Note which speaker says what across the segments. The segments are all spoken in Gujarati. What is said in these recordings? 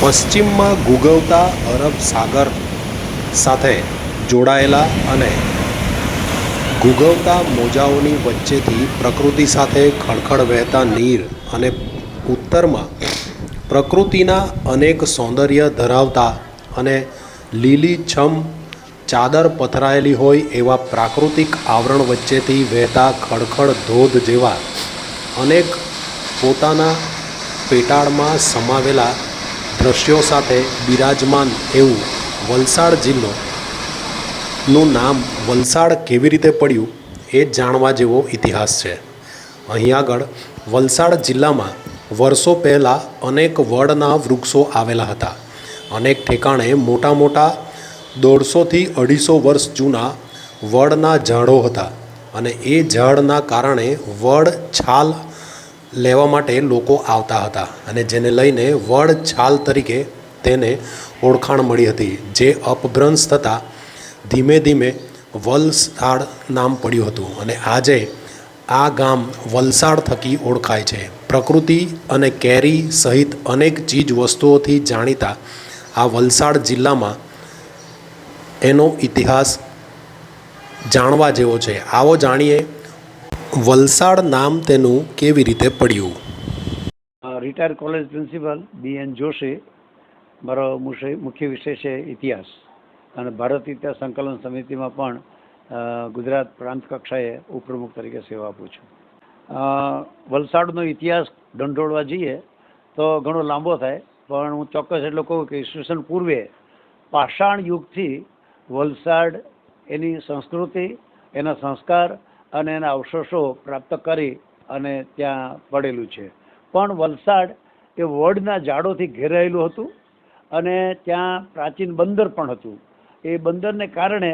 Speaker 1: પશ્ચિમમાં ગુગવતા અરબ સાગર સાથે જોડાયેલા અને ગુગવતા મોજાઓની વચ્ચેથી પ્રકૃતિ સાથે ખળખળ વહેતા નીર અને ઉત્તરમાં પ્રકૃતિના અનેક સૌંદર્ય ધરાવતા અને લીલીછમ ચાદર પથરાયેલી હોય એવા પ્રાકૃતિક આવરણ વચ્ચેથી વહેતા ખળખળ ધોધ જેવા અનેક પોતાના પેટાળમાં સમાવેલા દ્રશ્યો સાથે બિરાજમાન એવું વલસાડ જિલ્લો નું નામ વલસાડ કેવી રીતે પડ્યું એ જાણવા જેવો ઇતિહાસ છે. અહીં આગળ વલસાડ જિલ્લામાં વર્ષો પહેલાં અનેક વડના વૃક્ષો આવેલા હતા. અનેક ઠેકાણે મોટા મોટા દોઢસોથી અઢીસો વર્ષ જૂના વડના ઝાડો હતા અને એ ઝાડના કારણે વડ છાલ લેવા માટે લોકો આવતા હતા અને જેને લઈને વડ છાલ તરીકે તેને ઓળખાણ મળી હતી. જે અપભ્રંશ થતાં ધીમે ધીમે વલસાડ નામ પડ્યું હતું અને આજે આ ગામ વલસાડ થકી ઓળખાય છે. પ્રકૃતિ અને કેરી સહિત અનેક ચીજ વસ્તુઓથી જાણીતા આ વલસાડ જિલ્લામાં એનો ઇતિહાસ જાણવા જેવો છે. આવો જાણીએ વલસાડ નામ તેનું કેવી રીતે પડ્યું?
Speaker 2: Retire college principal B N Joshi, મારો મુખ્ય વિષય છે ઇતિહાસ. અને ભારત ઇતિહાસ સંકલન સમિતિમાં પણ ગુજરાત પ્રાંત કક્ષાએ ઉપપ્રમુખ તરીકે સેવા આપું છું. વલસાડનો ઇતિહાસ ઢંઢોળવા જઈએ તો ઘણો લાંબો થાય, પણ હું ચોક્કસ એટલો કહું કે ઈસવીસન પૂર્વે પાષાણ યુગથી વલસાડ એની સંસ્કૃતિ, એના સંસ્કાર અને એના અવશેષો પ્રાપ્ત કરી અને ત્યાં પડેલું છે. પણ વલસાડ એ વડના ઝાડોથી ઘેરાયેલું હતું અને ત્યાં પ્રાચીન બંદર પણ હતું. એ બંદરને કારણે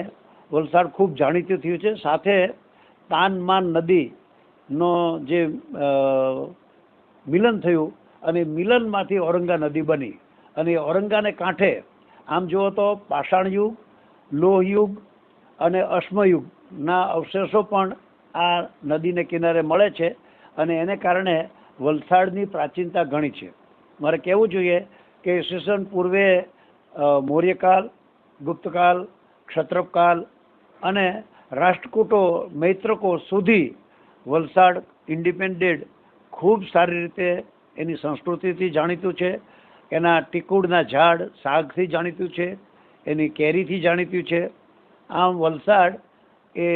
Speaker 2: વલસાડ ખૂબ જાણીતું થયું છે. સાથે તાનમાન નદીનો જે મિલન થયું અને મિલનમાંથી ઔરંગા નદી બની અને ઔરંગાને કાંઠે આમ જુઓ તો પાષાણ યુગ, લોહ યુગ અને અશ્મયુગના અવશેષો પણ આ નદીને કિનારે મળે છે અને એને કારણે વલસાડની પ્રાચીનતા ઘણી છે. મારે કહેવું જોઈએ કે ઈસવીસન પૂર્વે મૌર્યકાલ ગુપ્તકાલ ક્ષત્રપકાલ અને રાષ્ટ્રકૂટો, મૈત્રકો સુધી વલસાડ ઇન્ડિપેન્ડેડ ખૂબ સારી રીતે એની સંસ્કૃતિથી જાણીતું છે, એના ટીકુડના ઝાડ શાકથી જાણીતું છે, એની કેરીથી જાણીતું છે. આમ વલસાડ એ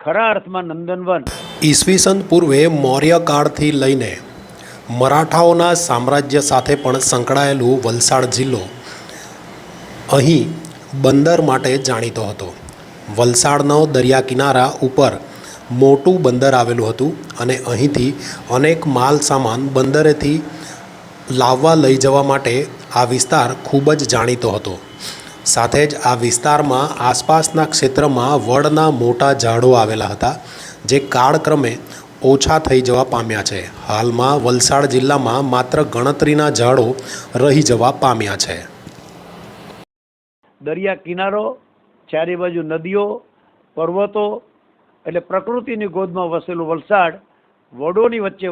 Speaker 2: ખરા અર્થમાં નંદનવન.
Speaker 1: ઈસવીસન પૂર્વે મૌર્ય કાળથી લઈને મરાઠાઓના સામ્રાજ્ય સાથે પણ સંકળાયેલું વલસાડ જિલ્લો અહીં બંદર માટે જાણીતો હતો. વલસાડનો દરિયા કિનારા ઉપર મોટું બંદર આવેલું હતું અને અહીંથી અનેક માલ સામાન બંદરેથી લાવવા લઈ જવા માટે આ વિસ્તાર ખૂબ જ જાણીતો હતો. સાથે જ આ વિસ્તારમાં આસપાસના ક્ષેત્રમાં વડના મોટા ઝાડો આવેલા હતા, જે કાળક્રમે ઓછા થઈ જવા પામ્યા છે. હાલમાં વલસાડ જિલ્લામાં માત્ર ગણતરીના ઝાડો રહી જવા પામ્યા છે.
Speaker 2: દરિયા કિનારો, ચારે બાજુ નદીઓ, પર્વતો એટલે પ્રકૃતિની ગોદમાં વસેલું વલસાડ, વડોની વચ્ચે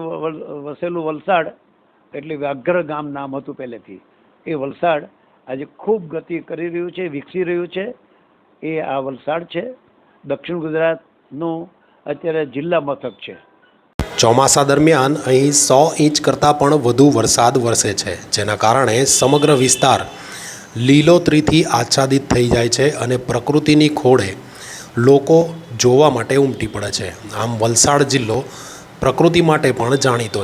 Speaker 2: વસેલું વલસાડ એટલે વ્યાઘ્ર ગામ નામ હતું પહેલેથી. એ વલસાડ આજે ખૂબ ગતિ કરી રહ્યું છે, વિકસી રહ્યું છે. એ આ વલસાડ છે. દક્ષિણ ગુજરાતનું અત્યારે જિલ્લા મથક છે.
Speaker 1: ચોમાસા દરમિયાન અહીં સો ઇંચ કરતાં પણ વધુ વરસાદ વરસે છે, જેના કારણે સમગ્ર વિસ્તાર લીલોતરીથી આચ્છાદિત થઈ જાય છે અને પ્રકૃતિની ખોળે લોકો જોવા માટે ઉમટી પડે છે. આમ વલસાડ જિલ્લો પ્રકૃતિ માટે પણ જાણીતો